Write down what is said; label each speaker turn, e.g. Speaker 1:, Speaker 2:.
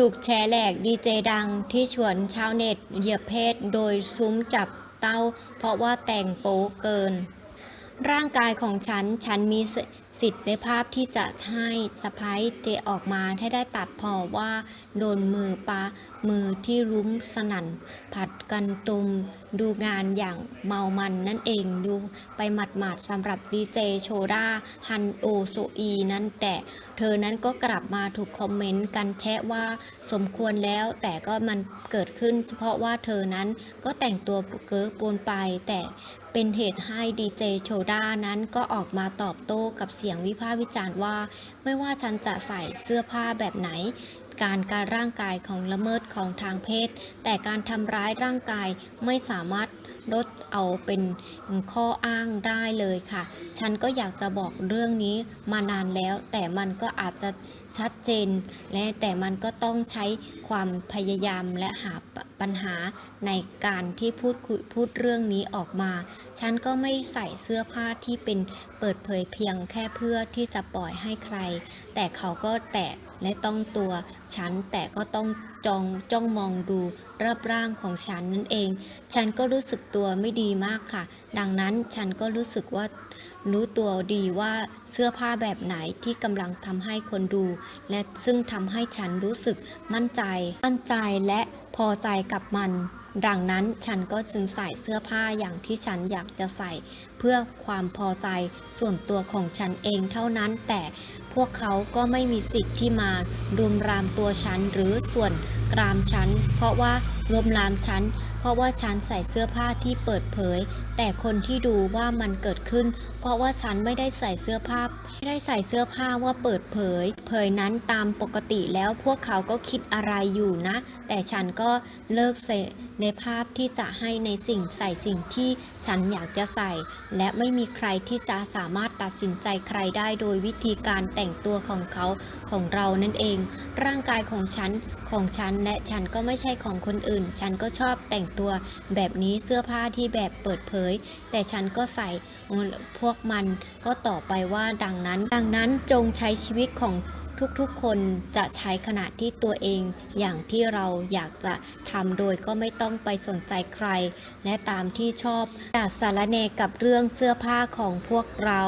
Speaker 1: ถูกแชร์แหลกดีเจดังที่ชวนชาวเน็ตเหยียบเพศโดยซุ้มจับเต้า เพราะว่าแต่งโป๊เกิน ร่างกายของฉัน ฉันมีสสิทธิ์ในภาพที่จะให้สะพ้ายเตะออกมาให้ได้ตัดพอว่า โดนมือปามือที่รุ้มสนั่น ผัดกันตุม ดูงานอย่างเมามันนั่นเองดูไปหมัดๆสำหรับดีเจโชดาฮันโอโซอีนั้นแต่เธอนั้นก็กลับมาถูกคอมเมนต์กันแชะว่าสมควรแล้ว แต่ก็มันเกิดขึ้นเฉพราะว่าเธอนั้นก็แต่งตัวเกิร์กปนไปแต่ เป็นเหตุให้ดีเจโชดานั้นก็ออกมาตอบโต้กับเสียงวิพากษ์วิจารณ์ว่า ไม่ว่าฉันจะใส่เสื้อผ้าแบบไหน การการร่างกายของละเมิดของทางเพศ แต่การทำร้ายร่างกายไม่สามารถ ลดเอาเป็นข้ออ้างได้เลยค่ะ ฉันก็อยากจะบอกเรื่องนี้มานานแล้ว แต่มันก็อาจจะชัดเจน และแต่มันก็ต้องใช้ความพยายามและหาปัญหาในการที่พูดคุยพูดเรื่องนี้ออกมา ฉันก็ไม่ใส่เสื้อผ้าที่เป็นเปิดเผยเพียงแค่เพื่อที่จะปล่อยให้ใคร แต่เขาก็แตะ และต้องตัวฉันแต่ก็ต้องจองจ้องมองดูรอบร่างของฉันนั่นเอง ฉันก็รู้สึกตัวไม่ดีมากค่ะ ดังนั้นฉันก็รู้สึกว่ารู้ตัวดีว่าเสื้อผ้าแบบไหนที่กำลังทำให้คนดู และซึ่งทำให้ฉันรู้สึกมั่นใจ มั่นใจและพอใจกับมัน ดังนั้นฉันก็จึงใส่เสื้อผ้าอย่างที่ฉันอยากจะใส่ เพื่อความพอใจส่วนตัวของฉันเองเท่านั้นแต่ พวกเขาก็ไม่มีสิทธิ์ที่มารุมรามตัวฉันหรือส่วนกรามฉัน เพราะว่ารุมรามฉัน เพราะว่าฉันใส่เสื้อผ้าที่เปิดเผย แต่คนที่ดูว่ามันเกิดขึ้น เพราะว่าฉันไม่ได้ใส่เสื้อผ้าไม่ได้ใส่เสื้อผ้าว่าเปิดเผย เผยนั้นตามปกติแล้วพวกเขาก็คิดอะไรอยู่นะ แต่ฉันก็เลิกใส่ในภาพที่จะให้ในสิ่งใส่สิ่งที่ฉันอยากจะใส่ และไม่มีใครที่จะสามารถตัดสินใจใครได้โดยวิธีการแต่งตัวของเขาของเรานั่นเอง ร่างกายของฉันของฉันและฉันก็ไม่ใช่ของคนอื่น ฉันก็ชอบแต่งตัวแบบนี้เสื้อผ้าที่แบบเปิดเผย แต่ฉันก็ใส่พวกมันก็ต่อไปว่าดังนั้น ดังนั้นจงใช้ชีวิตของทุกๆ คนจะใช้ขณะที่ตัวเองอย่างที่เราอยากจะทำโดยก็ไม่ต้องไปสนใจใคร และตามที่ชอบอย่าสารแนกับเรื่องเสื้อผ้าของพวกเรา